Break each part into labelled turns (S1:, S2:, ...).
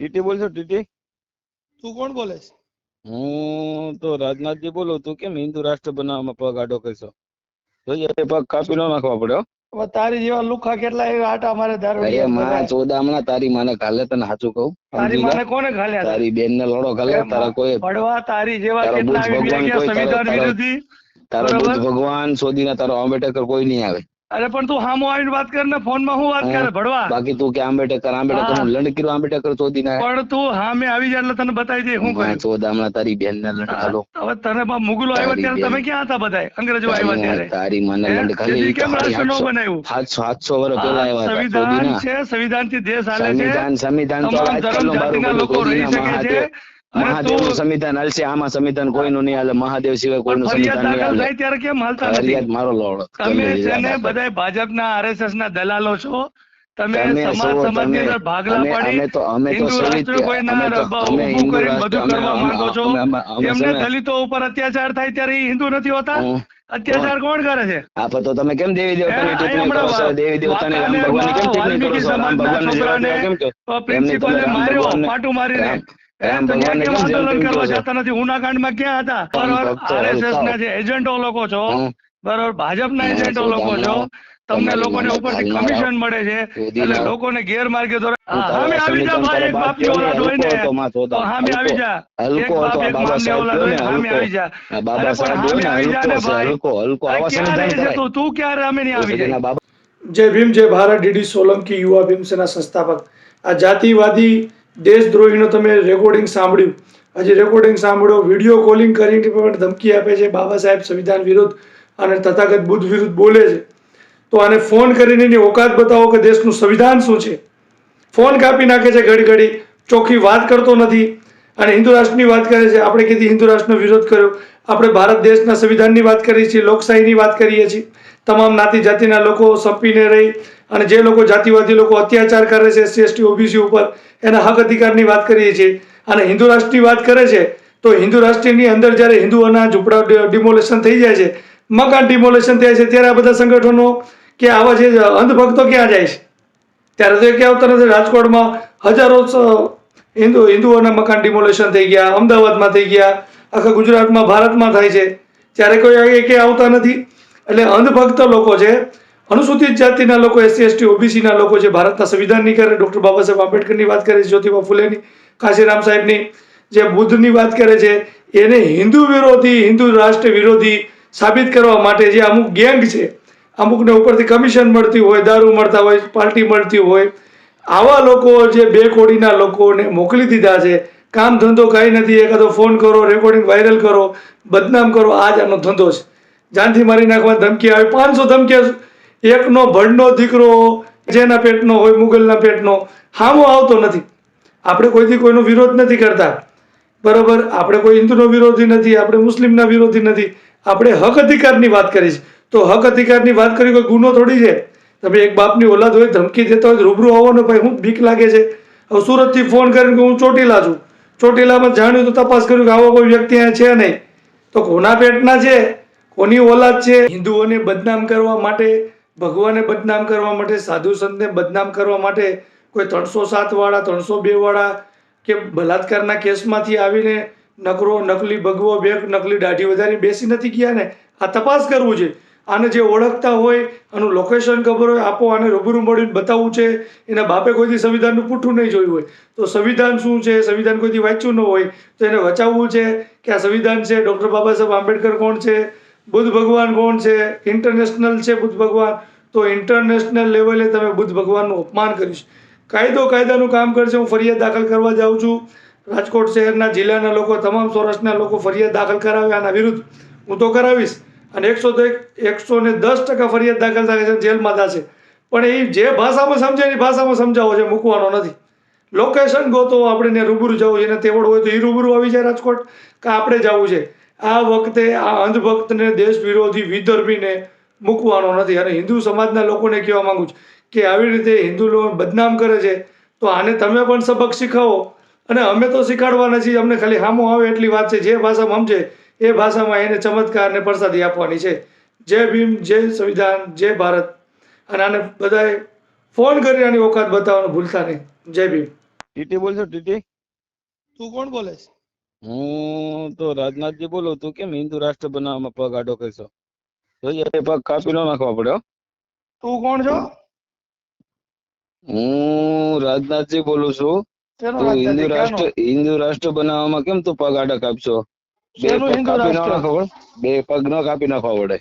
S1: TT બોલશો TT?
S2: તું કોણ બોલે છે?
S1: હું તો રાજનાથજી બોલું તું કેમ? હિન્દુ રાષ્ટ્ર બનાવવામાં પગ આડો કરશો જોઈએ પગ કાપી ન નાખવા પડ્યો
S2: હવે તારી જેવા લુખા કેટલા એવા આટા મારે ધારો
S1: અરે માં ચોદામણા તારી માને ઘાલે તને સાચું કહું?
S2: તારી માને કોને ઘાલ્યા
S1: તારી બેન ને લડો
S2: ઘાલે
S1: તારા કોઈ
S2: પડવા તારી જેવા કેટલા આવી ગયા
S1: કોઈ તારો-
S2: સંવિધાન વિરોધી?
S1: તારો બુદ્ધ ભગવાન શોધીને તારો આંબેડકર કોઈ નહીં આવે.
S2: અરે પણ તું હામો આવીને વાત કર ને ફોનમાં હું વાત. કરે ભડવા
S1: બાકી તું કે આંબેડકર આંબેડકર
S2: હા.
S1: હું લંડકીરો આંબેડકર શોધીને ના.
S2: પણ તું હામે આવી જાય એટલે તને બતાવી દે હું
S1: માં
S2: ચોદ
S1: ચોદામણા તારી બેન ને લંડ ખાલો
S2: હવે તને બા મુગલો આવ્યો ત્યારે તમે ક્યાં હતા બધાય? અંગ્રેજો આવ્યા ત્યારે.
S1: તારી મને લંડ ખાલી
S2: કેમ રાષ્ટ્ર ન
S1: સાતસો
S2: બનાવ્યું?
S1: સાતસો વર્ષ પહેલા આવ્યા
S2: સંવિધાન છે સંવિધાનથી દેશ હાલે છે.
S1: સંવિધાન સંવિધાન તો
S2: ધર્મ જાતિના લોકો રહી શકે છે.
S1: મહાદેવનું સંવિધાન હાલશે આમાં સંવિધાન કોઈનું નહીં હાલે મહાદેવ સિવાય કોઈનું સંવિધાન નહીં હાલે.
S2: ત્યારે કેમ હાલતા નથી?
S1: ફરિયાદ મારો લોડ.
S2: તમે ને
S1: રાખો.
S2: બધાય ભાજપના આરએસએસ ના દલાલો છો. તમે સમાજ અંદર ભાગલા પડી હિન્દુ રાષ્ટ્ર રબ-
S1: અમે
S2: ઊભું
S1: હિન્દુ
S2: બધું કરવા માંગો છો. એમને દલિતો ઉપર અત્યાચાર થાય ત્યારે હિન્દુ નથી હોતા? અત્યાચાર કોણ કરે છે?
S1: આ તો તમે કેમ દેવી દેવતાની ટિપ્પણી કરો છો? દેવી દેવતાની રામ ભગવાનની કેમ ટિપ્પણી કરો છો? રામ ભગવાનની કેમ કહો?
S2: પ્રિન્સિપલે માર્યો પાટું મારીને.
S1: રામ-
S2: તો ત્યાં
S1: ભગવાનને
S2: કેમ
S1: કેમ જેમ
S2: આંદોલન કરવા જતા નથી. ઉનાકાંડમાં ક્યાં હતા? બરોબર. આરએસએસ ના જે એજન્ટો લોકો છો. બરોબર. ભાજપના એજન્ટો લોકો છો. તમને લોકોને ઉપરથી કમિશન મળે છે. એટલે લોકોને ગેરમાર્ગે દોરે
S1: હું
S2: આવી જા ભાઈ એક બાપની ઓલાદ હોય ને.
S1: હલકો હતો માં
S2: તો
S1: ચોદા.
S2: હામે આવી જા. એક બાપ એક મામની ઓલાદ હોય
S1: ને,
S2: ને હામે
S1: હલકો.
S2: આવી જા.
S1: બાબા સાહેબ ને,
S2: આવી જા ને
S1: હલકો હલકો, હલકો. આવા સંવિધાન
S2: છે તું? તું ક્યારે અમે નહીં આવી જાય? જય ભીમ જય ભારત ડીડી સોલંકી યુવા ભીમસેના સંસ્થાપક. આ જાતિવાદી દેશદ્રોહીનો તમે રેકોર્ડિંગ સાંભળ્યું. હજી રેકોર્ડિંગ સાંભળ્યો વીડિયો કોલિંગ કરીને પણ ધમકી આપે છે બાબા સાહેબ સંવિધાન વિરુદ્ધ અને તથાગત બુદ્ધ વિરુદ્ધ બોલે છે. તો આને ફોન કરીને એની ઓકાત બતાવો કે દેશનું સંવિધાન શું છે. ફોન કાપી નાખે છે ઘડી ઘડી ચોખ્ખી વાત કરતો નથી. અને હિન્દુ રાષ્ટ્રની વાત કરે છે. આપણે કીધી હિન્દુ રાષ્ટ્રનો વિરોધ કર્યો. આપણે ભારત દેશના સંવિધાનની વાત કરીએ છીએ, લોકશાહીની વાત કરીએ છીએ. તમામ નાતી જાતિના લોકો સંપીને રહી અને જે લોકો જાતિવાદી લોકો અત્યાચાર કરે છે, એસસી, એસટી, ઓબીસી ઉપર, એના હક અધિકારની વાત કરીએ છીએ. અને હિન્દુ રાષ્ટ્રની વાત કરે છે, તો હિન્દુ રાષ્ટ્રની અંદર જ્યારે હિન્દુઓના ઝૂંપડા ડિમોલેશન થઈ જાય છે, મકાન ડિમોલેશન થાય છે, ત્યારે આ બધા સંગઠનો કે આવા જે અંધભક્તો ક્યાં જાય છે? ત્યારે તો એ આવતા નથી? રાજકોટમાં હજારો હિન્દુ, હિન્દુઓના મકાન ડિમોલેશન થઈ ગયા, અમદાવાદમાં થઈ ગયા, આખા ગુજરાતમાં, ભારતમાં થાય છે. ત્યારે કોઈ એ આવતા નથી. એટલે અંધભક્ત લોકો છે અનુસૂચિત જાતિના લોકો, એસસી, એસટી, ઓબીસીના લોકો છે ભારતના સંવિધાનની કરે ડૉક્ટર બાબા સાહેબ આંબેડકરની વાત કરે છે, જ્યોતિબા ફુલેની, કાશીરામ સાહેબની જે બુદ્ધની વાત કરે છે, એને હિન્દુ વિરોધી, હિન્દુ રાષ્ટ્ર વિરોધી સાબિત કરવા માટે જે અમુક ગેંગ છે, અમુકને ઉપરથી કમિશન મળતી હોય, દારૂ મળતા હોય, પાર્ટી મળતી હોય, આવા લોકો જે બે કોડીના લોકોને મોકલી દીધા છે, કામ ધંધો કાંઈ નથી, એકાદો ફોન કરો રેકોર્ડિંગ વાયરલ કરો, બદનામ કરો, આ જ આનો ધંધો છે. જાનથી મારી નાખવા ધમકી આવે, પાંચસો ધમકી એકનો ભણનો દીકરો, જેના પેટનો હોય, મુગલના પેટનો, હામો આવતો નથી. આપણે કોઈથી કોઈનો વિરોધ નથી કરતા. બરાબર? આપણે કોઈ હિન્દુનો વિરોધી નથી, આપણે મુસ્લિમના વિરોધી નથી. આપણે હક અધિકારની વાત કરી છે તો હક અધિકારની વાત કરી કોઈ ગુનો થોડી છે? તમે એક બાપની ઓલાદ હોય, ધમકી દેતા હોય રૂબરૂ રૂબરૂ આવવાનો ભાઈ, હું બીક લાગે છે. હવે સુરતથી ફોન કરીને કે હું ચોટીલા છું. ચોટીલામાં જાણ્યું તો તપાસ કર્યું કે આવો કોઈ વ્યક્તિ અહીંયા છે નહીં. તો કોના પેટના છે? કોની ઓલાદ છે? હિન્દુઓને બદનામ કરવા માટે ભગવાનને બદનામ કરવા માટે, સાધુ સંતને બદનામ કરવા માટે કોઈ ત્રણસો સાત વાળા, ત્રણસો બે વાળા કે બલાત્કારના કેસમાંથી આવીને નકરો, નકલી ભગવો બે નકલી દાઢી વધારી બેસી નથી ગયા ને? આ તપાસ કરવું છે. આને જે ઓળખતા હોય, આનું લોકેશન ખબર હોય, આપો આને રૂબરૂ મળીને બતાવવું છે. એના બાપે કોઈથી સંવિધાનનું પૂઠું નહીં જોયું હોય. તો સંવિધાન શું છે? સંવિધાન કોઈથી વાંચ્યું ન હોય, તો એને વચાવવું છે કે આ સંવિધાન છે. ડૉક્ટર બાબા સાહેબ આંબેડકર કોણ છે? બુદ્ધ ભગવાન કોણ છે? ઇન્ટરનેશનલ છે બુદ્ધ ભગવાન. તો ઇન્ટરનેશનલ લેવલે તમે બુદ્ધ ભગવાનનું અપમાન કર્યું છે. કાયદો કાયદાનું કામ કરશે, હું ફરિયાદ દાખલ કરવા જાઉં છું. રાજકોટ શહેરના જિલ્લાના લોકો, તમામ સૌરાષ્ટ્રના લોકો ફરિયાદ દાખલ કરાવે આના વિરુદ્ધ. હું તો કરાવીશ. અને એકસો તો એક એકસો ને દસ ટકા ફરિયાદ દાખલ થાય છે જેલમાં થશે પણ એ જે ભાષામાં સમજે એની ભાષામાં સમજાવો છે, મૂકવાનો નથી. લોકેશન ગોતો આપણે રૂબરૂ જવું છે. એને તેવડ હોય તો એ રૂબરૂ આવી જાય રાજકોટ. કે આપણે જવું છે? આ વખતે આ અંધભક્તને દેશ વિરોધી વિધર્મીને મૂકવાનો નથી. અને હિન્દુ સમાજના લોકોને કહેવા માંગુ છું કે આવી રીતે હિન્દુ લોકો બદનામ કરે છે તો આને તમે પણ સબક શીખવો. અને અમે તો શીખવાડવા નથી અમને ખાલી હામો આવે એટલી વાત છે. જે ભાષામાં સમજે એ ભાષામાં એને ચમત્કારને પ્રસાદી આપવાની છે. જય ભીમ જય સંવિધાન જય ભારત. અને આને બધાએ ફોન કરી આની ઓકાત બતાવવાનું ભૂલતા નહીં. જય ભીમ.
S1: ટીટી બોલશો ટીટી?
S2: તું કોણ બોલે છે?
S1: હું તો રાજનાથજી બોલું તું કેમ? હિન્દુ રાષ્ટ્ર બનાવવામાં પગ આડો કરશો? જોઈએ પગ કાપી ન નાખવા પડે
S2: તું કોણ છો?
S1: હું રાજનાથજી બોલું છું. તું હિન્દુ રાષ્ટ્ર હિન્દુ રાષ્ટ્ર બનાવવામાં કેમ તું પગ આડા કાપશો? બે પગ કાપી ન નાખવા પડે. બે પગ ન કાપી નાખવા પડે.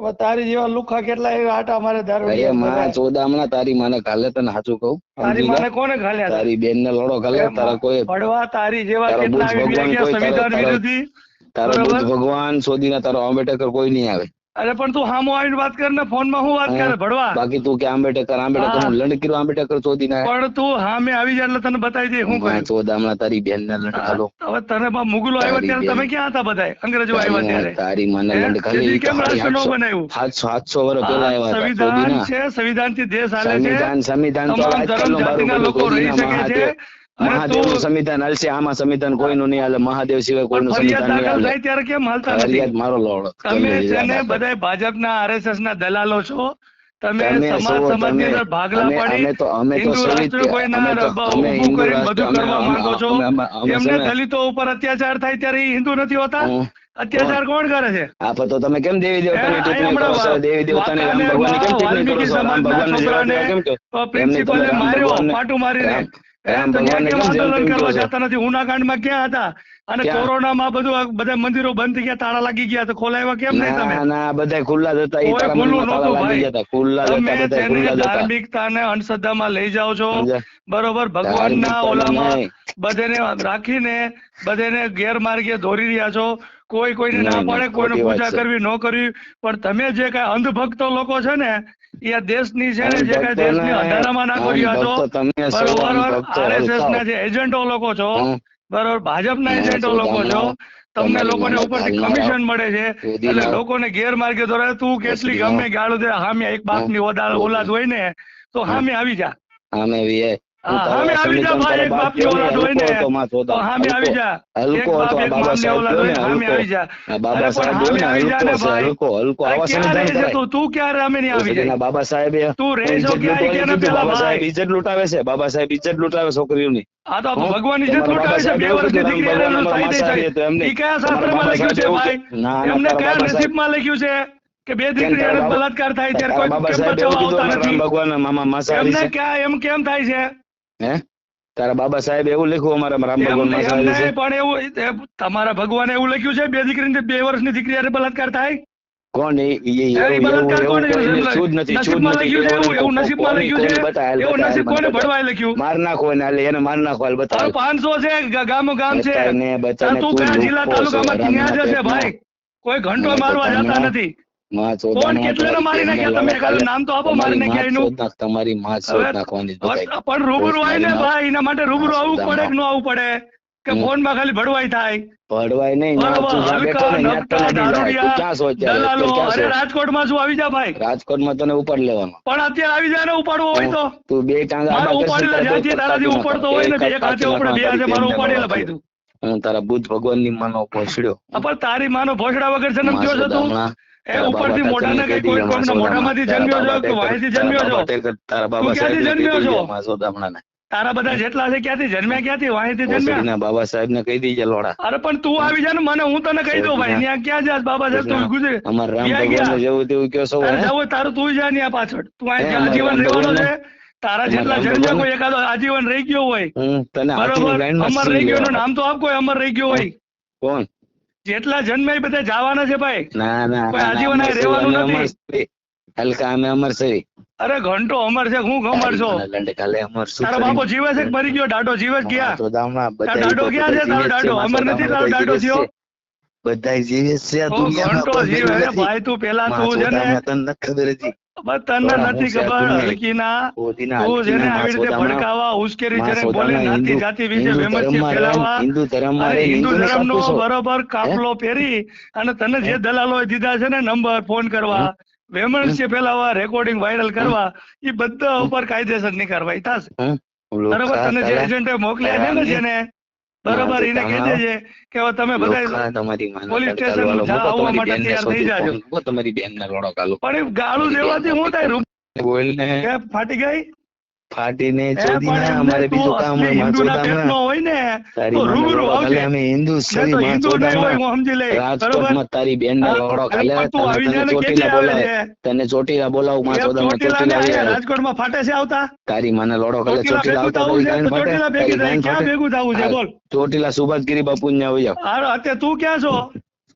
S2: હવે તારી જેવા લુખા કેટલા એવા આટા મારે ધારો
S1: અરે માં ચોદામણા તારી માને ખાલે તને સાચું કહું?
S2: તારી માને કોને ઘાલ્યા
S1: તારી બેન ને લડો
S2: ખાલે
S1: તારા કોઈ
S2: પડવા તારી જેવા કેટલા આવી
S1: ભગવાન
S2: ગયા સંવિધાન વિરોધી?
S1: તારો ભગવાન શોધીને તારો આંબેડકર કોઈ નહીં આવે.
S2: અરે પણ તું હામો આવીને વાત કર ને ફોનમાં હું વાત કરે ભડવા.
S1: બાકી તું કે આંબેડકર આંબેડકર
S2: હા.
S1: હું લંડ કર્યો કર શોધીને આવ્યો.
S2: પણ તું હામે આવી જાય એટલે તને બતાવી દે હું
S1: માં
S2: તો
S1: દામણા તારી બેન ને લંડ ખાલો
S2: હવે તને બા મુગલો આવ્યો ત્યારે તમે ક્યાં હતા બધાય? અંગ્રેજો આવ્યા ત્યારે.
S1: તારી મને લંડ ખાલી
S2: કેમ રાષ્ટ્ર નો બનાવ્યું?
S1: સાતસો વર્ષ પહેલા આવ્યા
S2: સંવિધાન છે સંવિધાનથી દેશ હાલે છે.
S1: સંવિધાન સંવિધાન તો બારું
S2: લોકો રહી શકે છે.
S1: મહાદેવનું સંવિધાન હલશે આમાં સંવિધાન કોઈનું નહીં હાલે મહાદેવ સિવાય કોઈનું સંવિધાન નહીં હાલે.
S2: ત્યારે કેમ હાલતા
S1: ફરિયાદ મારો લોડ.
S2: તમે છે ને બધા ભાજપના આરએસએસ ના દલાલો છો. તમે સમાજ સમાજની અંદર ભાગલા પડી
S1: અમે તો- અમે તો
S2: હિન્દુ રાષ્ટ્ર કોઈના
S1: અમે તો-
S2: બ-
S1: અમે હિન્દુ રાષ્ટ્ર-
S2: બધું કરવા માંગો છો. એમને દલિતો ઉપર અત્યાચાર થાય ત્યારે હિન્દુ નથી હોતા? અત્યાચાર કોણ કરે છે?
S1: આ તો તમે કેમ દેવી દેવતાની ટિપ્પણી કરો છો? દેવી દેવતાની રામ ભગવાનની કેમ ટિપ્પણી કરો છો? રામ ભગવાનની કેમ કહો?
S2: પ્રિન્સિપલે માર્યો પાટું મારીને. ઉનાકાંડમાં ક્યાં હતા? અને કોરોનામાં બધું બધા મંદિરો બંધ ગયા તાળા લાગી ગયા તો ખોલાવ્યા કેમ નહીં તમે?
S1: ના બધા ખુલ્લા. જતા ખુલ્લા
S2: ધાર્મિકતાને અંધશ્રદ્ધામાં લઈ જાઓ છો બરોબર? ભગવાનના
S1: ના
S2: ઓલામાં. બધાને રાખીને બધાને ગેરમાર્ગે દોરી રહ્યા છો. કોઈ કોઈને ના પાડે કોઈને પૂજા કરવી ન કરવી. પણ તમે જે કઈ અંધભક્તો લોકો છે ને એ દેશની છે ને જે કઈ દેશની અંધારામાં બરોબર આરએસએસ ના જે એજન્ટો લોકો છો બરોબર ભાજપના એજન્ટો લોકો છો તમને લોકોને ઉપરથી કમિશન મળે છે એટલે લોકોને ગેરમાર્ગે દોરાય તું કેટલી ગમે ગાળો દે હામે એક બાપની ઓલાદ હોય ને તો હામે. આવી જા. હામે આવી
S1: બાબા સાહેબ ઇજ્જત લૂંટાવે છે? બાબા સાહેબ ઇજ્જત લૂંટાવે છોકરીઓની.
S2: આ તો ભગવાન ઇજ્જત લૂંટાવે છે બે વર્ષની દીકરી કયા શાસ્ત્રમાં લખ્યું છે ભાઈ
S1: એવું- ના, ના,
S2: એમને કયા નસીબમાં લખ્યું છે કે બે દીકરી બલાત્કાર થાય ત્યારે કોઈ
S1: ભગવાનના મામા
S2: એમને ક્યાં એમ કેમ થાય છે
S1: હે? તારા બાબા સાહેબ એવું લખ્યું અમારા રામ ભગવાન છે.
S2: પણ એવું તમારા ભગવાને એવું લખ્યું છે બે દીકરી બે વર્ષની દીકરી હારે બલાત્કાર થાય?
S1: કોણ એ? માર નાખો એને માર નાખો.
S2: તારું પાંચસો છે ગામો ગામ છે. તું કયા જિલ્લા તાલુકામાં
S1: રામના
S2: જશે ભાઈ કોઈ ઘંટો મારવા જતા નથી.
S1: માં
S2: કોણ
S1: ચોદાનો
S2: કેટલાને મારી નાખ્યા? તમે ખાલી નામ તો આપો મારી નાખ્યા
S1: માં
S2: એનું.
S1: ચોદ નાખ- તમારી માં ચોદ નાખવાની જ બધાય.
S2: હવે પણ રૂબરૂ હોય ને ભાઈ એના માટે રૂબરૂ આવવું પડે કે ન આવવું પડે? કે ફોનમાં ખાલી ભડવાઈ થાય?
S1: નહીં, ક્યાં છો?
S2: રાજકોટમાં શું આવી જા ભાઈ?
S1: રાજકોટમાં તને ઉપાડ લેવાનો.
S2: પણ અત્યારે આવી જાય ને ઉપાડવો હોય તો.
S1: તું બે ટાંગા ઉપાડી
S2: તારાથી ઉપાડતો હોય ને
S1: એક
S2: હાથે ઉપડે બે હાથે મારો ઉપાડેલા ભાઈ તું.
S1: તારા બુદ્ધ ભગવાનની માનો
S2: ભોસડ્યો પણ તારી માનો ભોસડા વગર જન્મ થયો છે તું? એ ઉપરથી
S1: બાબા
S2: મોઢાને
S1: તાતણીને
S2: કોઈ
S1: કહી
S2: કોઈના મોઢામાંથી જન્મ્યો છો કે વાંયથી જન્મ્યો છો?
S1: તારા બાબા
S2: ક્યાંથી જન્મ્યો
S1: દીજે
S2: છો?
S1: સોદામણાને.
S2: તારા બધા જેટલા છે ક્યાંથી? જન્મ્યા ક્યાંથી? વાંયથી જન્મ્યા?
S1: ભોસડીના બાબા સાહેબને કહી દીજે લોડા.
S2: અરે પણ તું આવી જા ને મને હું તને કહી દઉં ભાઈ ત્યાં ક્યાં જાસ બાબા સાહેબ? તું ગુજરે.
S1: અમાર રામ. ભગવાન જેવું તેવું કયો છો
S2: જવું તારું તું જા ત્યાં પાછળ. તું અહીં
S1: જીવન
S2: રહેવાનો છે. તારા જેટલા જન્મ્યા કોઈ એકાદો આજીવન રહી ગયો હોય.
S1: તને
S2: બરોબર? અમર રહી ગયો નામ તો આપ કોઈ અમર રહી ગયો હોય.
S1: કોણ?
S2: જેટલા જન્મ્યા એ બધા જવાના છે ભાઈ?
S1: ના ના
S2: આજીવન
S1: અમર
S2: રહેવાનું નથી.
S1: હલકા અમે અમર છે
S2: અરે ઘંટો અમર છે હું ગમર છો?
S1: તારી અમર
S2: બાપો જીવે છે કે મરી ગયો? દાડો જીવે
S1: બધાય
S2: દાડો ગયા છે? તારો દાડો? અમર નથી તારો દાડો થયો?
S1: બધાય જીવે છે
S2: ઘંટો જીવે ભાઈ તું પેલા તું છે ને
S1: તને ખબર હતી
S2: તને નથી ખબર. હલકીના તું જેને આવી રીતે ભડકાવા ઉશ્કેરી જેને બોલી નાતી
S1: હિન્દુ-
S2: જાતિ વિશે
S1: હિન્દુ
S2: બરોબર કાફલો પહેરી અને તને જે દલાલોએ દીધા છે ને નંબર ફોન કરવા વેમનસ્ય ફેલાવવા રેકોર્ડિંગ વાયરલ કરવા એ બધા ઉપર કાયદેસરની કાર્યવાહી. થશે બરોબર? તને જે એજન્ટે મોકલ્યા છે ને જેને બરોબર એને કહી દેજે કે હવે તમે બધા પોલીસ સ્ટેશન આવવા માટે તૈયાર થઈ જાજો.
S1: તમારી બેન તમારી રોડો કાલો
S2: પણ ગાળું દેવાથી હું થાય?
S1: બોલ ને
S2: ફાટી ગઈ?
S1: ફાટીને
S2: એ
S1: ચોદી
S2: પણ
S1: ના
S2: એમને
S1: અમારે બીજું કામ
S2: હોયમાં
S1: હોય
S2: ને
S1: તારી
S2: રૂબરૂ આવજે.
S1: અમે હિન્દુ સરી
S2: મેં
S1: છીએ માં
S2: હિન્દુ હોય સમજી લઈશ.
S1: રાજકોટમાં તારી બેનને
S2: હા,
S1: લોડો ખાલે તને
S2: આવી ને
S1: ચોટીલા
S2: આવે
S1: બોલાવે તને ચોટીલા બોલાવું માં
S2: એ ચોટીલા
S1: આવી
S2: રાજકોટમાં ફાટે છે આવતા?
S1: તારી માને લોડો ખાલે
S2: ચોટીલા
S1: આવતા
S2: બોલ
S1: તારી
S2: ફાટે ચોટીલા ભેગી થાય ક્યાં ભેગું થવું છે? બોલ.
S1: ચોટીલા સુભાષગીરી બાપુ ને વયા
S2: હારો, અત્યારે તું ક્યાં છો?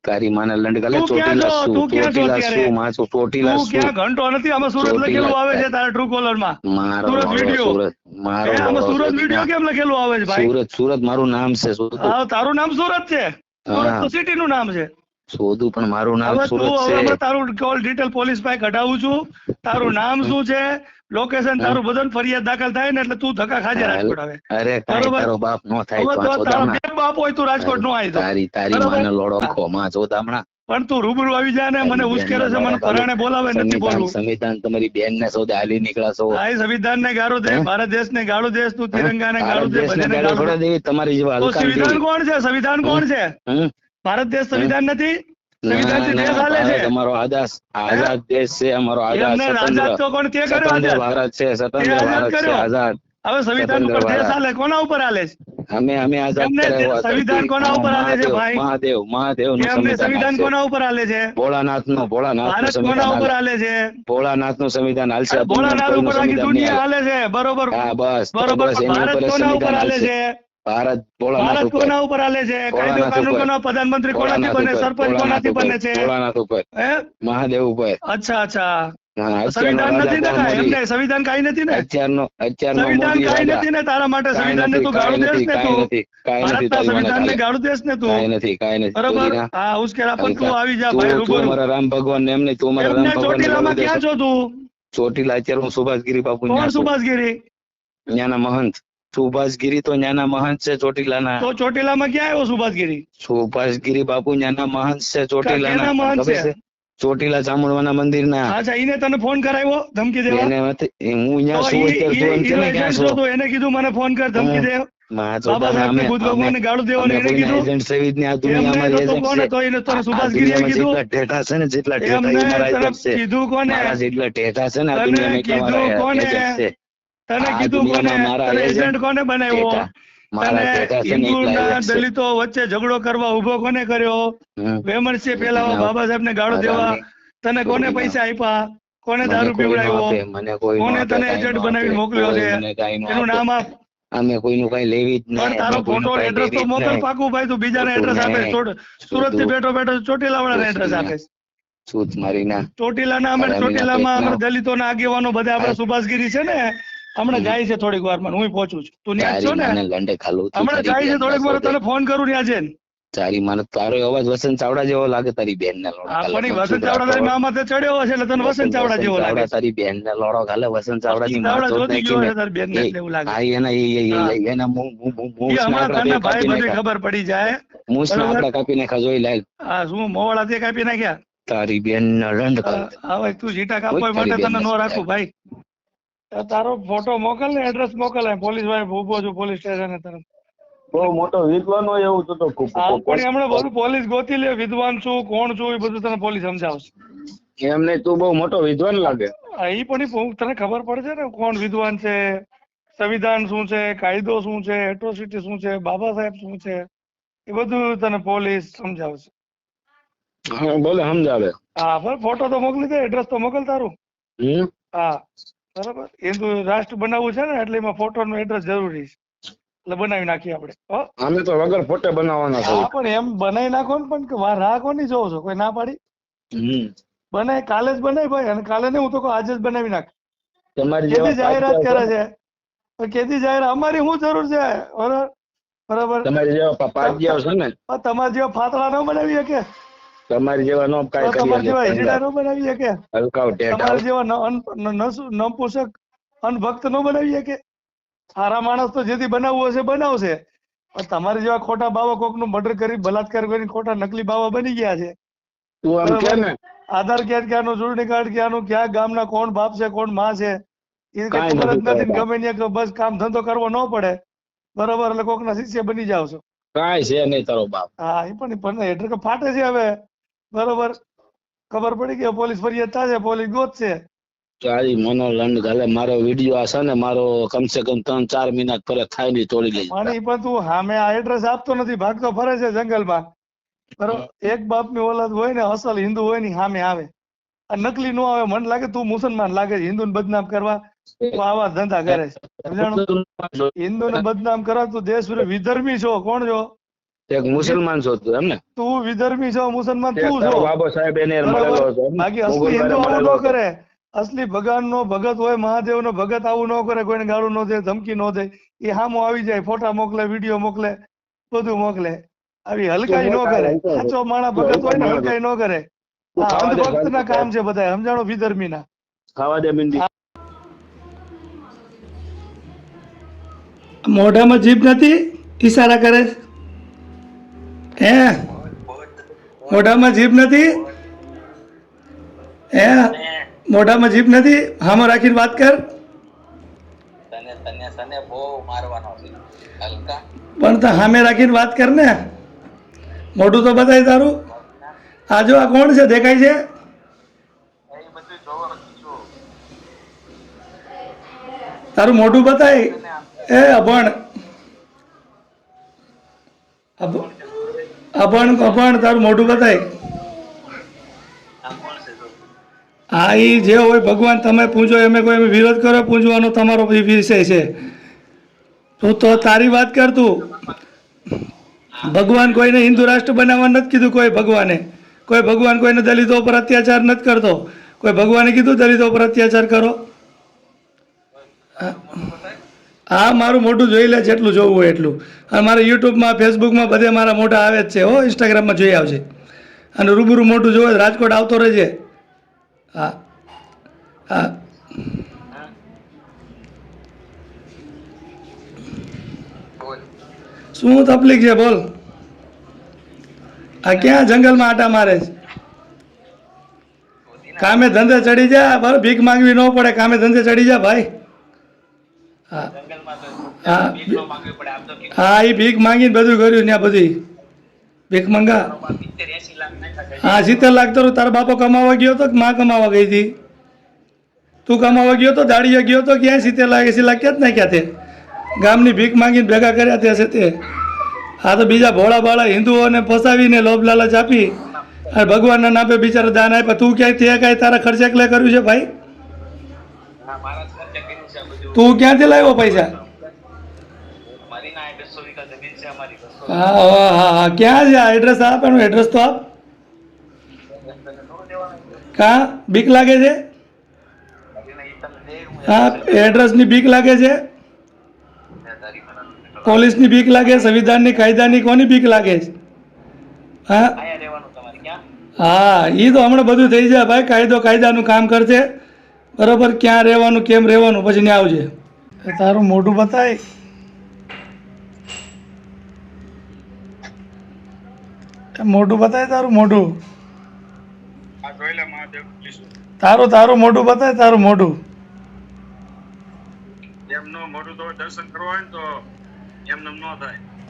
S1: તારી માને લંડ ખાલે ચોટીલા? શું? ચોટીલા? શું? માં શું ચોટીલા
S2: તું ક્યાં ઘંટો નથી? આમાં સુરત લખેલું આવે છે તારા ટ્રુ કોલરમાં.
S1: મારો
S2: સુરત વિડિયો
S1: સુરત મારો
S2: આમાં સુરત વિડિયો કેમ લખેલું આવે છે ભાઈ?
S1: સુરત સુરત મારું નામ છે સુરત
S2: હા તારું નામ સુરત છે? સુરત તો સિટી નું નામ છે.
S1: શોધું પણ મારું નામ
S2: હવે
S1: સુરત
S2: હવે
S1: છે.
S2: હમણાં તારું કોલ ડિટેલ પોલીસ પાસે કઢાવું છું. તારું નામ શું છે? લોકેશન તારું બધું ફરિયાદ દાખલ થાય ને એટલે તું ધક્કા ખાજે રાજકોટ આવે.
S1: અરે તારો બાપ નો થાય તો
S2: તો
S1: આ
S2: તારા
S1: ચોદામણા.
S2: બે બાપ હોય તું રાજકોટ નો આવી
S1: તારી તારી. માને લોડો ખો માં ચોદામણા
S2: પણ તું રૂબરૂ આવી જા ને મને ઉશ્કેરે છે મને પરાણે બોલાવે નથી
S1: બોલું
S2: બોલવું.
S1: સંવિધાન તમારી બેન ને સૌદે હાલી નીકળ્યા છો
S2: આ સંવિધાન ને ગાળો દે ભારત દેશ ને ગાળો દેશ તું તિરંગા ને ગાળો દે બધાને
S1: ગાળો
S2: દે.
S1: તમારી જેવા
S2: સંવિધાન કોણ છે? સંવિધાન કોણ છે? ભારત દેશ સંવિધાન નથી? સંવિધાનથી
S1: ના,
S2: દેશ
S1: ના,
S2: હાલે છે.
S1: ભારત અમારો આઝાદ આઝાદ દેશ છે અમારો આઝાદ સ્વતંત્ર.
S2: તો કોણ તે કર્યો
S1: સ્વતંત્ર
S2: આઝાદ?
S1: ભારત છે સ્વતંત્ર ભારત છે આઝાદ.
S2: હવે સંવિધાન ઉપર દેશ હાલે કોના ઉપર હાલે છે?
S1: અમે અમે આઝાદ કરાવ્યો
S2: સંવિધાન કોના ઉપર હાલે છે
S1: મહાદેવ,
S2: ભાઈ?
S1: મહાદેવ
S2: મહાદેવનું સંવિધાન કોના ઉપર હાલે છે?
S1: ભોળાનાથનું
S2: ભોળાનાથનું કોના ઉપર હાલે. છે?
S1: ભોળાનાથનું સંવિધાન હાલશે
S2: ભોળાનાથ ઉપર આખી દુનિયા
S1: હાલે.
S2: છે બરોબર.
S1: હા બસ.
S2: બરોબર
S1: એની ઉપર
S2: કોના ઉપર
S1: સંવિધાન
S2: હાલે છે?
S1: ભારત
S2: ભારત કોના ઉપર હાલે છે? કાયદો કાનૂન કોના પ્રધાનમંત્રી કોનાથી બને? સરપંચ કોનાથી બને છે?
S1: ઉપર. મહાદેવ ઉપર.
S2: અચ્છા અચ્છા. સંવિધાન નથી ને
S1: કોણ
S2: કાંઈ?
S1: મોદી?
S2: એમને સંવિધાન કાંઈ નથી ને?
S1: અત્યારનો અત્યારનો
S2: સંવિધાન
S1: મોદી
S2: નથી ને તારા માટે? સંવિધાન ને તું ગાળું દેશ ને તું?
S1: કાંઈ નથી, કાંઈ નથી
S2: ભારતના સંવિધાન ને ગાળું દેશ ને તું?
S1: કાંઈ નથી કાંઈ નથી.
S2: બરોબર? હા ઉશ્કેરા પણ તું આવી જા
S1: તું-
S2: ભાઈ રૂબરૂ.
S1: અમારા રામ ભગવાન ને એમ નહીં તું મારા રામ
S2: એમને
S1: ભગવાન
S2: ચોટીલામાં ક્યાં છો તું?
S1: ચોટીલા અત્યારે હું સુભાષગીરી બાપુ
S2: કોણ. સુભાષગીરી?
S1: ત્યાંના મહંત. સુભાષગીરી તો ન્યાના મહંત છે ચોટીલાના.
S2: તો ચોટીલામાં ક્યાં આવ્યો સુભાષગીરી?
S1: સુભાષગીરી બાપુ ન્યાના મહંત છે ચોટીલાના.
S2: મહંત છે?
S1: ચોટીલા ચામુંડવાના મંદિરના.
S2: અચ્છા એને તને ફોન કરાવ્યો? ધમકી દેવા?
S1: એને હું અહીંયા
S2: શું
S1: છું અત્યારે તું એમ કે ક્યાં છો?
S2: એને કીધું મને ફોન કર ધમકી દે.
S1: માં
S2: બાબા સાહેબ
S1: અમે-
S2: ભગવાનને ગાળું દેવાનું એને કીધું?
S1: agent સહિતની આ દુનિયા અમારી
S2: કોને તો એને તને
S1: આ દુનિયામાં
S2: કીધું?
S1: જેટલા ઢેઢા છે ને જેટલા ઢેઢા એ મારા
S2: તને
S1: છે.
S2: કીધું કોને?
S1: જેટલા ઢેઢા છે ને આ
S2: તને
S1: દુનિયામાં એટલા મારા
S2: કોને?
S1: છે.
S2: તને કીધું કોને? તને એજન્ટ કોને બનાવ્યો? તને હિન્દુના દલિતો વચ્ચે ઝઘડો કરવા ઊભો કોને કર્યો. વેમનસિંહ ફેલાવા બાબા સાહેબ ને ગાળો દેવા. તને કોને પૈસા આપ્યા? કોને દારૂ પીવડાવ્યો? કોને તને એજન્ટ
S1: આપે,
S2: મોકલ્યો છે? એનું નામ આપ.
S1: અમે કોઈનું કઈ લેવી જ નહીં
S2: તારો ફોટો એડ્રેસ તો મોકલ. પાકું ભાઈ તું બીજાને એડ્રેસ આપે. છોડ
S1: સુરતથી
S2: બેઠો બેઠો ચોટીલા વાળાને એડ્રેસ આપે.
S1: સૂત મારી ના.
S2: ચોટીલાના અમે
S1: ચોટીલા
S2: ચોટીલામાં અમે દલિતોના આગેવાનો બધા આપણે. સુભાષગીરી છે ને હમણાં જાય છે થોડીક વારમાં હું પહોંચું છું. તું ત્યાં છો ને?
S1: મને લંડે ખાલું
S2: હમણાં જાય છે થોડીક વાર તને ફોન કરું ત્યાં છે
S1: તારી મને તારો અવાજ વસંત ચાવડા જેવો લાગે તારી બેન ને લોડો
S2: પણ વસંત ચાવડા તારી મામા તે ચડ્યો હશે એટલે તને વસંત ચાવડા જેવો લાગે.
S1: તારી બેન ને લોડો ખાલે વસંત ચાવડા ની માથો
S2: જોતી ગયો છે તારી બેન ને એવું લાગે.
S1: હા એના એ- એના મું- મું- મું- મું
S2: તને ભાઈ
S1: મને
S2: બધી ખબર પડી જાય.
S1: આપડા કાપી નાખ્યા જોઈ લાલ
S2: હા શું મોવાળા તે કાપી નાખ્યા?
S1: તારી બેન ને લંડ ખાલે.
S2: હવે તું જીટા કાપવા માટે તને નો રાખું ભાઈ. તારો ફોટો મોકલ ને એડ્રેસ મોકલ પોલીસ ભાઈ ઊભો છું પોલીસ સ્ટેશને તરફ.
S3: બહુ મોટો વિદ્વાન હોય એવું તો
S2: પણ હમણાં બધું પોલીસ ગોતી લે વિદ્વાન છું કોણ છું એ બધું તને પોલીસ સમજાવશે.
S3: એમને તું બહુ મોટો વિદ્વાન લાગે.
S2: એ પણ તને ખબર પડશે ને કોણ વિદ્વાન છે સંવિધાન શું છે કાયદો શું છે એટ્રોસિટી શું છે બાબા સાહેબ શું છે એ બધું તને પોલીસ સમજાવશે.
S3: હા બોલે સમજાવે.
S2: હા પણ ફોટો તો મોકલી દે એડ્રેસ તો મોકલ તારું. હા. બરાબર? એનું રાષ્ટ્ર બનાવવું છે ને એટલે એમાં ફોટો નું એડ્રેસ જરૂરી છે. એટલે બનાવી નાખીએ આપણે.
S3: અમે તો વગર ફોટો બનાવવાના છે
S2: પણ એમ બનાવી નાખો ને પણ વાર રાહ કોની જોવો છો? કોઈ ના પાડી?
S3: બને
S2: બનાય કાલે જ બનાવી ભાઈ અને કાલે નહીં હું તો આજે જ બનાવી નાખ.
S3: તમારી
S2: કેદી જાહેરાત કરે છે? કેદી જાહેરાત અમારી શું જરૂર છે? બરાબર? બરાબર?
S3: તમારી જેવા પાટિયાઓ છે ને.
S2: તમારા જેવા ફાતળા ન બનાવી શકે
S3: તમારી જેવા નો કાય
S2: કરી તમારી જેવા હિજડા બનાવી શકે?
S3: હલકાવ ટેટા
S2: તમારી જેવા ન- ન- નપુંસક અનભક્ત નો બનાવી શકે? સારા માણસ તો જેથી બનાવવું હશે બનાવશે. પણ તમારી જેવા ખોટા બાવા કોકનું મર્ડર કરી બલાત્કાર કરી ખોટા નકલી બાવા બની ગયા છે.
S3: તું આમ કે ને?
S2: આધાર કાર્ડ ક્યાંનું ચૂંટણી કાર્ડ ક્યાંનું ક્યાં ગામના કોણ બાપ છે કોણમાં છે? એ કઈ ખબર જ
S3: નથી
S2: ને. ગમે ત્યાં બસ કામ ધંધો કરવો ન પડે. બરોબર? એટલે કોકના શિષ્ય બની જાવ છો.
S3: કાંઈ છે નહીં તારો બાપ.
S2: હા એ પણ પણ કે ફાટે છે હવે. બરોબર? ખબર પડી કે પોલીસ ફરિયાદ થશે પોલીસ ગોતશે
S4: ચાલી મનોલંડ ગાલે મારો વીડિયો આ છે ને મારો કમસે કમ ત્રણ ચાર મહિના ફરે થાયની તોડી ગઈ
S2: પણ પણ તું સામે આ એડ્રેસ આપતો નથી ભાગતો ફરે છે જંગલમાં. બરોબર? એક બાપની ઓલાદ હોય ને અસલ હિન્દુ હોય ને સામે આવે. આ નકલી નો આવે મને લાગે તું મુસલમાન લાગે છે હિન્દુને બદનામ કરવા તું આવા ધંધા કરે છે. હિન્દુ ને બદનામ કરવા તું દેશ વિધર્મી છો કોણ છો?
S4: એક મુસલમાન છો તું એમ ને?
S2: તું વિધર્મી છો મુસલમાન તું છો.
S4: બાબો સાહેબ એને મળેલો
S2: બાકી અસલી હિન્દુ આવું ન કરે. અસલી ભગવાન નો ભગત હોય મહાદેવ નો ભગત આવું ન કરે કોઈને ગાળું ન દે ધમકી ન દે એ હામો આવી જાય ફોટા મોકલે વીડિયો મોકલે બધું મોકલે. આવી હલકાઈ ન કરે. સાચો માણા ભગત હોય ને હલકાઈ ન કરે. આ અંધભક્ત ના કામ છે બધા સમજાણો? વિધર્મી ના
S4: ખાવા દે બિંદી
S2: મોઢામાં જીભ નથી ઈશારા કરે હે મોઢામાં જીભ નથી? હે મોઢામાં જીભ નથી? હામાં રાખીને વાત કર. પણ તો સામે રાખીને વાત કર ને. મોઢું તો બતાય તારું. આ જો આ કોણ છે? દેખાય છે? તારું મોઢું બતાય. એ અભણ. અભ- અભણ અભણ તારું મોઢું બતાય હા એ જે હોય ભગવાન તમે પૂજો, એમે કોઈ એમ વિરોધ કરો, પૂજવાનો તમારો વિષય છે. તું તો તારી વાત કર તું. ભગવાન કોઈને હિન્દુ રાષ્ટ્ર બનાવવા નથી કીધું કોઈ ભગવાને. કોઈ ભગવાન કોઈને દલિતો ઉપર અત્યાચાર નથી કરતો. કોઈ ભગવાને કીધું દલિતો ઉપર અત્યાચાર કરો. હા મારું મોઢું જોઈ લે જેટલું જોવું હોય એટલું. અને મારે યુટ્યુબમાં ફેસબુકમાં બધે મારા મોઢા આવે જ છે હો ઇન્સ્ટાગ્રામમાં જોઈ આવશે અને રૂબરૂ મોઢું જોવે રાજકોટ આવતો રહેજે. હા હા. શું તકલીફ છે બોલ. આ ક્યાં જંગલમાં આટા મારે છે? કામે ધંધે ચડી જા બરાબર ભીખ માંગવી ન પડે કામે ધંધે ચડી જા ભાઈ. હા. હા હા એ ભીખ માંગીને બધું કર્યું ત્યાં બધી. ભીખ મંગા. હા સિત્તેર લાખ તો તારો બાપો કમાવા ગયો તો કે માં કમાવા ગઈ હતી? તું કમાવા ગયો તો દાડીએ ગયો હતો ક્યાં સિત્તેર લાખ એસી લાખ ક્યાં જ નાખ્યા તે? ગામની ભીખ માંગીને ભેગા કર્યા તે છે તે? આ તો બીજા ભોળા ભાળા હિન્દુઓને ફસાવીને લોભ લાલચ આપી. અને ભગવાનના નામે બિચારા દાન આપ્યા. તું ક્યાંય તે કાંઈ તારા ખર્ચે એકલે કર્યું છે ભાઈ? તું ક્યાંથી લાવ્યો પૈસા? હા હા હા હા. ક્યાં છે એડ્રેસ આપ એનું એડ્રેસ તો આપ. કાં? બીક લાગે છે? હા એડ્રેસની બીક લાગે છે? પોલીસની બીક લાગે સંવિધાનની કાયદાની કોની બીક લાગે છે? હા? હા એ તો હમણાં બધું થઈ જાય ભાઈ. કાયદો કાયદાનું કામ કરશે. બરોબર ક્યાં રહેવાનું કેમ રહેવાનું પછી ને આવજે. તારું મોઢું બતાય. મોઢું બતાય તારું મોઢું. તારું તારું મોઢું બતાય તારું મોઢું.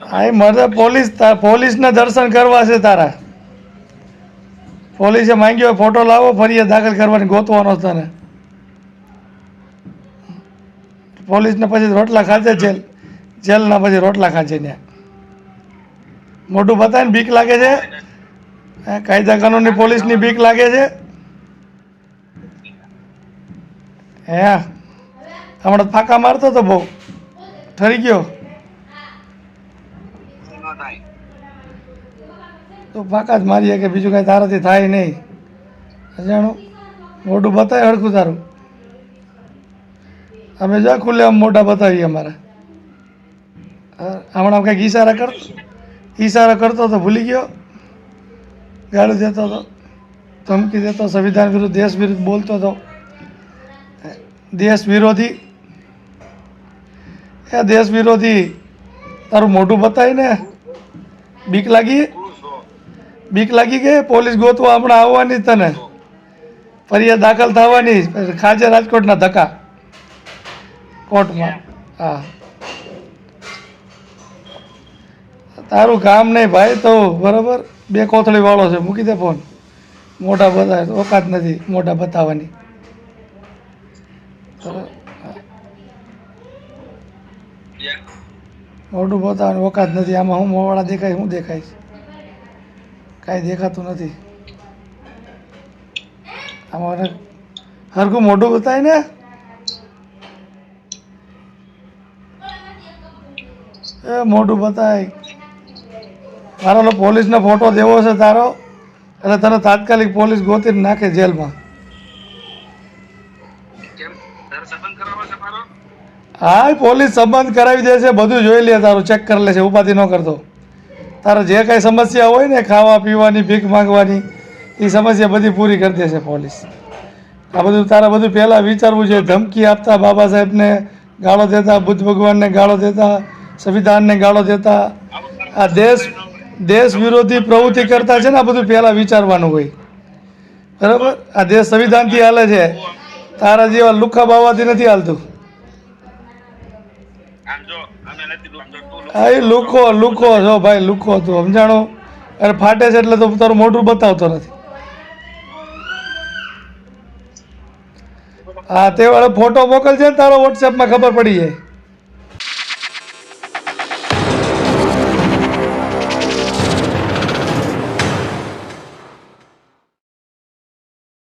S5: હા પોલીસ ને ન
S2: મરે પોલીસ તા- પોલીસને દર્શન કરવા છે તારા. પોલીસે માંગ્યો ફોટો લાવો ફરિયાદ દાખલ કરવાની ગોતવાનો છે તને પોલીસને પછી રોટલા ખાધે જેલ. જેલના પછી રોટલા ખાશે ત્યાં. મોઢું બતાવીને ને બીક લાગે છે? કાયદા કાનૂનની પોલીસની બીક લાગે છે? હે હમણાં ફાંકા મારતો તો બહુ. ઠરી ગયો.
S6: ન
S2: તો ફાંકા જ મારીએ કે બીજું કાંઈ તારાથી થાય નહીં. અજાણું મોઢું બતાય હળખું તારું. અમે જા ખુલ્લે આમ મોટા બતાવીએ અમારે. હમણાં કંઈક ઈશારા કર, ઈશારા કરતો તો ભૂલી ગયો. ગાળું દેતો હતો ધમકી દેતો, સંવિધાન વિરુદ્ધ, દેશ વિરુદ્ધ બોલતો હતો દેશ વિરોધી. એ દેશ વિરોધી, તારું મોઢું બતાવીને બીક લાગી? બીક લાગી ગઈ પોલીસ ગોતવા હમણાં આવવાની તને? ફરિયાદ દાખલ થવાની ખાજે રાજકોટના ધક્કા. કોર્ટમાં. હા. તારું કામ નહીં ભાઈ તો બરાબર બે કોથળી વાળો છે મૂકી દે ફોન મોઢા બતાવે ઓકાત નથી મોઢા બતાવવાની.
S5: મોટું
S2: મોઢું બતાવવાની ઓકાત નથી. આમાં હું મોવાળા દેખાય હું દેખાય કાંઈ દેખાતું નથી. આમાં હરખું મોઢું બતાય ને એ મોઢું બતાય. મારો પોલીસનો ફોટો દેવો છે તારો એટલે તને તાત્કાલિક પોલીસ ગોતીને નાખે જેલમાં.
S5: છે
S2: હા પોલીસ સંબંધ કરાવી દે છે બધું જોઈ લે તારું ચેક કરી લે છે ઉપાધિ ન કરતો. તારે જે કાંઈ સમસ્યા હોય ને ખાવા પીવાની ભીખ માંગવાની એ સમસ્યા બધી પૂરી કરી દેશે પોલીસ. આ બધું તારે બધું પહેલાં વિચારવું છે ધમકી આપતા બાબા સાહેબને ગાળો દેતા બુદ્ધ ભગવાનને ગાળો દેતા સંવિધાનને ગાળો દેતા આ દેશ દેશ વિરોધી પ્રવૃત્તિ કરતા છે ને આ બધું પહેલાં વિચારવાનું હોય. બરાબર? આ દેશ સંવિધાનથી હાલે છે. તારા જેવા લુખા બાવાથી નથી હાલતું. હા એ લુખો લુખો છો ભાઈ, લુખો તું સમજાણો? અરે ફાટે છે એટલે તો તારું મોઢું બતાવતો નથી. હા તે વાળો ફોટો મોકલજે ને તારો વોટ્સએપમાં ખબર પડી જાય.